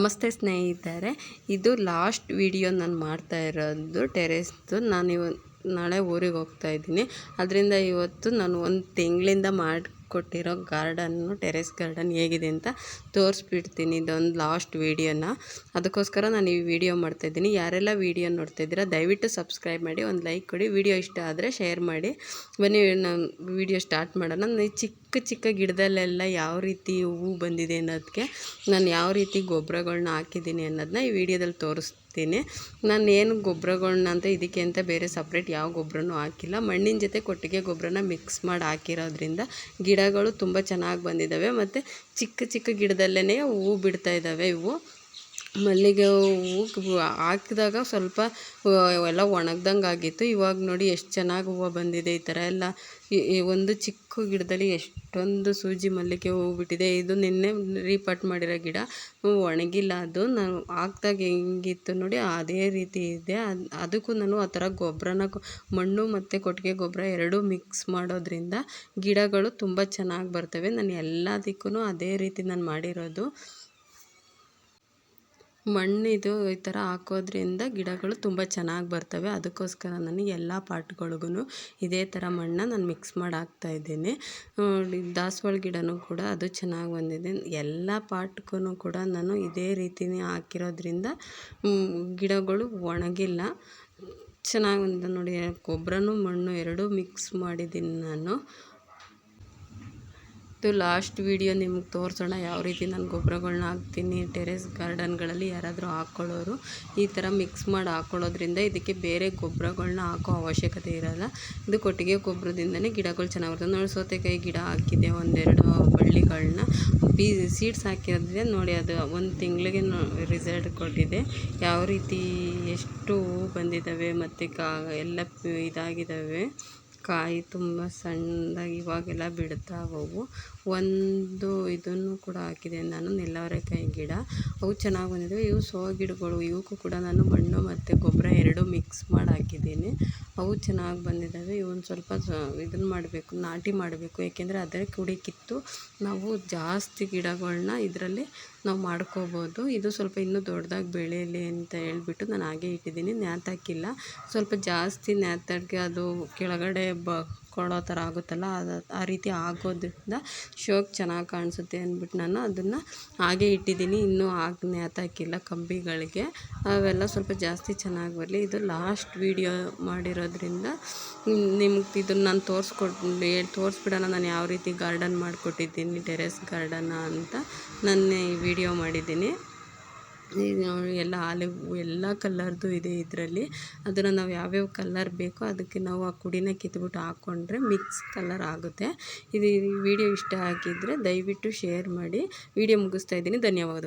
ನಮಸ್ತೆ ಸ್ನೇಹಿತರೆ, ಇದು ಲಾಸ್ಟ್ ವಿಡಿಯೋ ನಾನು ಮಾಡ್ತಾ ಇರೋದು ಟೆರೆಸ್ದು. ನಾನು ಇವ ನಾಳೆ ಊರಿಗೆ ಹೋಗ್ತಾ ಇದ್ದೀನಿ. ಅದರಿಂದ ಇವತ್ತು ನಾನು ಒಂದು ತಿಂಗಳಿಂದ ಮಾಡಿಕೊಟ್ಟಿರೋ ಗಾರ್ಡನ್ನು, ಟೆರೆಸ್ ಗಾರ್ಡನ್ ಹೇಗಿದೆ ಅಂತ ತೋರಿಸ್ಬಿಡ್ತೀನಿ ಇದೊಂದು ಲಾಸ್ಟ್ ವೀಡಿಯೋನ. ಅದಕ್ಕೋಸ್ಕರ ನಾನು ಈ ವಿಡಿಯೋ ಮಾಡ್ತಾಯಿದ್ದೀನಿ ಯಾರೆಲ್ಲ ವೀಡಿಯೋ ನೋಡ್ತಾ ಇದ್ದೀರಾ, ದಯವಿಟ್ಟು ಸಬ್ಸ್ಕ್ರೈಬ್ ಮಾಡಿ, ಒಂದು ಲೈಕ್ ಕೊಡಿ. ವಿಡಿಯೋ ಇಷ್ಟ ಆದರೆ ಶೇರ್ ಮಾಡಿ. ಬನ್ನಿ ನಾನು ವಿಡಿಯೋ ಸ್ಟಾರ್ಟ್ ಮಾಡೋಣ. ನಾನು ಚಿಕ್ಕ ಚಿಕ್ಕ ಗಿಡದಲ್ಲೆಲ್ಲ ಯಾವ ರೀತಿ ಹೂವು ಬಂದಿದೆ ಅನ್ನೋದಕ್ಕೆ, ನಾನು ಯಾವ ರೀತಿ ಗೊಬ್ಬರಗಳ್ನ ಹಾಕಿದ್ದೀನಿ ಅನ್ನೋದನ್ನ ಈ ವಿಡಿಯೋದಲ್ಲಿ ತೋರಿಸ್ತೀನಿ. ನಾನು ಏನು ಗೊಬ್ಬರಗಳ್ನ ಅಂತ ಇದಕ್ಕೆ ಅಂತ ಬೇರೆ ಸಪ್ರೇಟ್ ಯಾವ ಗೊಬ್ಬರನೂ ಹಾಕಿಲ್ಲ. ಮಣ್ಣಿನ ಜೊತೆ ಕೊಟ್ಟಿಗೆ ಗೊಬ್ಬರನ ಮಿಕ್ಸ್ ಮಾಡಿ ಹಾಕಿರೋದ್ರಿಂದ ಗಿಡಗಳು ತುಂಬ ಚೆನ್ನಾಗಿ ಬಂದಿದ್ದಾವೆ ಮತ್ತು ಚಿಕ್ಕ ಚಿಕ್ಕ ಗಿಡದಲ್ಲೇ ಹೂ ಬಿಡ್ತಾ ಇದ್ದಾವೆ ಇವು. ಮಲ್ಲಿಗೆ ಹೂವು ಹಾಕಿದಾಗ ಸ್ವಲ್ಪ ಎಲ್ಲ ಒಣಗ್ದಂಗೆ ಆಗಿತ್ತು. ಇವಾಗ ನೋಡಿ ಎಷ್ಟು ಚೆನ್ನಾಗಿ ಹೂವು ಬಂದಿದೆ. ಈ ಥರ ಎಲ್ಲ, ಈ ಒಂದು ಚಿಕ್ಕ ಗಿಡದಲ್ಲಿ ಎಷ್ಟೊಂದು ಸೂಜಿ ಮಲ್ಲಿಗೆ ಹೂವು ಬಿಟ್ಟಿದೆ. ಇದು ನಿನ್ನೆ ರೀಪಟ್ ಮಾಡಿರೋ ಗಿಡ. ಒಣಗಿಲ್ಲ ಅದು. ನಾನು ಹಾಕ್ದಾಗ ಹೆಂಗಿತ್ತು ನೋಡಿ, ಅದೇ ರೀತಿ ಇದೆ. ಅದಕ್ಕೂ ನಾನು ಆ ಥರ ಗೊಬ್ಬರನ ಮಣ್ಣು ಮತ್ತು ಕೊಟ್ಟಿಗೆ ಗೊಬ್ಬರ ಎರಡೂ ಮಿಕ್ಸ್ ಮಾಡೋದ್ರಿಂದ ಗಿಡಗಳು ತುಂಬ ಚೆನ್ನಾಗಿ ಬರ್ತವೆ. ನಾನು ಎಲ್ಲದಕ್ಕೂ ಅದೇ ರೀತಿ ನಾನು ಮಾಡಿರೋದು. ಮಣ್ಣಿದು ಈ ಥರ ಹಾಕೋದ್ರಿಂದ ಗಿಡಗಳು ತುಂಬ ಚೆನ್ನಾಗಿ ಬರ್ತವೆ. ಅದಕ್ಕೋಸ್ಕರ ನಾನು ಎಲ್ಲ ಪಾಟ್ಗಳಿಗೂ ಇದೇ ಥರ ಮಣ್ಣನ್ನ ನಾನು ಮಿಕ್ಸ್ ಮಾಡಿ ಹಾಕ್ತಾ ಹಾಕ್ತಾಯಿದ್ದೀನಿ ದಾಸವಾಳ ಗಿಡವೂ ಕೂಡ ಅದು ಚೆನ್ನಾಗಿ ಬಂದಿದೆ. ಎಲ್ಲ ಪಾಟ್ಗೂ ಕೂಡ ನಾನು ಇದೇ ರೀತಿಯೇ ಹಾಕಿರೋದ್ರಿಂದ ಗಿಡಗಳು ಒಣಗಿಲ್ಲ. ಚೆನ್ನಾಗಿ ಬಂದಿದೆ. ನೋಡಿ ಗೊಬ್ಬರನೂ ಮಣ್ಣು ಎರಡೂ ಮಿಕ್ಸ್ ಮಾಡಿದ್ದೀನಿ ನಾನು. ಇದು ಲಾಸ್ಟ್ ವೀಡಿಯೋ ನಿಮ್ಗೆ ತೋರಿಸೋಣ ಯಾವ ರೀತಿ ನಾನು ಗೊಬ್ಬರಗಳ್ನ ಹಾಕ್ತೀನಿ, ಟೆರೆಸ್ ಗಾರ್ಡನ್ಗಳಲ್ಲಿ ಯಾರಾದರೂ ಹಾಕ್ಕೊಳ್ಳೋರು ಈ ಥರ ಮಿಕ್ಸ್ ಮಾಡಿ ಹಾಕ್ಕೊಳ್ಳೋದ್ರಿಂದ ಇದಕ್ಕೆ ಬೇರೆ ಗೊಬ್ಬರಗಳ್ನ ಹಾಕೋ ಅವಶ್ಯಕತೆ ಇರೋಲ್ಲ. ಇದು ಕೊಟ್ಟಿಗೆ ಗೊಬ್ಬರದಿಂದನೇ ಗಿಡಗಳು ಚೆನ್ನಾಗಿ ಬರ್ತದೆ ನೋಡಿ ಸೌತೆಕಾಯಿ ಗಿಡ ಹಾಕಿದೆ ಒಂದೆರಡು ಬಳ್ಳಿಗಳನ್ನ ಬೀ ಸೀಡ್ಸ್ ಹಾಕಿರೋದ್ರೆ ನೋಡಿ ಅದು ಒಂದು ತಿಂಗಳಿಗೆ ರಿಸಲ್ಟ್ ಕೊಟ್ಟಿದೆ. ಯಾವ ರೀತಿ ಎಷ್ಟು ಹೂ ಬಂದಿದ್ದಾವೆ ಮತ್ತು ಕಾ ಎಲ್ಲ ಇದಾಗಿದ್ದಾವೆ. ಕಾಯಿ ತುಂಬ ಸಣ್ಣದಾಗಿ ಇವಾಗೆಲ್ಲ ಬಿಡ್ತಾವವು ಒಂದು ಇದನ್ನು ಕೂಡ ಹಾಕಿದೆ ನಾನು, ನೆಲ್ಲವರೆಕಾಯಿ ಗಿಡ. ಅವು ಚೆನ್ನಾಗಿ ಬಂದಿದ್ದಾವೆ ಇವು ಸೋ ಗಿಡಗಳು, ಇವಕ್ಕೂ ಕೂಡ ನಾನು ಮಣ್ಣು ಮತ್ತು ಗೊಬ್ಬರ ಎರಡೂ ಮಿಕ್ಸ್ ಮಾಡಿ ಹಾಕಿದ್ದೀನಿ. ಅವು ಚೆನ್ನಾಗಿ ಬಂದಿದ್ದಾವೆ. ಇವೊಂದು ಸ್ವಲ್ಪ ಇದನ್ನು ಮಾಡಬೇಕು, ನಾಟಿ ಮಾಡಬೇಕು. ಏಕೆಂದರೆ ಅದರ ಕುಡಿ ಕಿತ್ತು ನಾವು ಜಾಸ್ತಿ ಗಿಡಗಳನ್ನ ಇದರಲ್ಲಿ ನಾವು ಮಾಡ್ಕೋಬೋದು. ಇದು ಸ್ವಲ್ಪ ಇನ್ನೂ ದೊಡ್ಡದಾಗಿ ಬೆಳೆಯಲಿ ಅಂತ ಹೇಳ್ಬಿಟ್ಟು ನಾನು ಹಾಗೆ ಇಟ್ಟಿದ್ದೀನಿ. ನ್ಯಾತಾಕಿಲ್ಲ ಸ್ವಲ್ಪ ಜಾಸ್ತಿ ನ್ಯಾತಾಕಿ ಅದು ಕೆಳಗಡೆ ಬ ಕೊಳೋ ಥರ ಆಗುತ್ತಲ್ಲ, ಅದು ಆ ರೀತಿ ಆಗೋದ್ರಿಂದ ಶೋಕ್ಕೆ ಚೆನ್ನಾಗಿ ಕಾಣಿಸುತ್ತೆ ಅಂದ್ಬಿಟ್ಟು ನಾನು ಅದನ್ನು ಹಾಗೆ ಇಟ್ಟಿದ್ದೀನಿ. ಇನ್ನೂ ಹಾಕಿ ನೇತಾಕಿಲ್ಲ ಕಂಬಿಗಳಿಗೆ. ಅವೆಲ್ಲ ಸ್ವಲ್ಪ ಜಾಸ್ತಿ ಚೆನ್ನಾಗಿ ಬರಲಿ. ಇದು ಲಾಸ್ಟ್ ವೀಡಿಯೋ ಮಾಡಿರೋದ್ರಿಂದ ನಿಮ್ಗೆ ಇದನ್ನು ನಾನು ತೋರಿಸ್ಕೊಟ್ಟು ಹೇಳಿ ತೋರಿಸ್ಬಿಡೋಣ ನಾನು ಯಾವ ರೀತಿ ಗಾರ್ಡನ್ ಮಾಡಿಕೊಟ್ಟಿದ್ದೀನಿ, ಟೆರೆಸ್ ಗಾರ್ಡನ್ನ ಅಂತ ನಾನು ಈ ವಿಡಿಯೋ ಮಾಡಿದ್ದೀನಿ. ಎಲ್ಲ ಆಲಿವ್ ಎಲ್ಲ ಕಲ್ಲರ್ದು ಇದೆ ಇದರಲ್ಲಿ. ಅದನ್ನು ನಾವು ಯಾವ್ಯಾವ ಕಲ್ಲರ್ ಬೇಕೋ ಅದಕ್ಕೆ ನಾವು ಆ ಕುಡಿನ ಕಿತ್ಬಿಟ್ಟು ಹಾಕೊಂಡ್ರೆ ಮಿಕ್ಸ್ ಕಲರ್ ಆಗುತ್ತೆ. ಇದು ವಿಡಿಯೋ ಇಷ್ಟ ಆಗಿದ್ದರೆ ದಯವಿಟ್ಟು ಶೇರ್ ಮಾಡಿ. ವಿಡಿಯೋ ಮುಗಿಸ್ತಾ ಇದ್ದೀನಿ. ಧನ್ಯವಾದ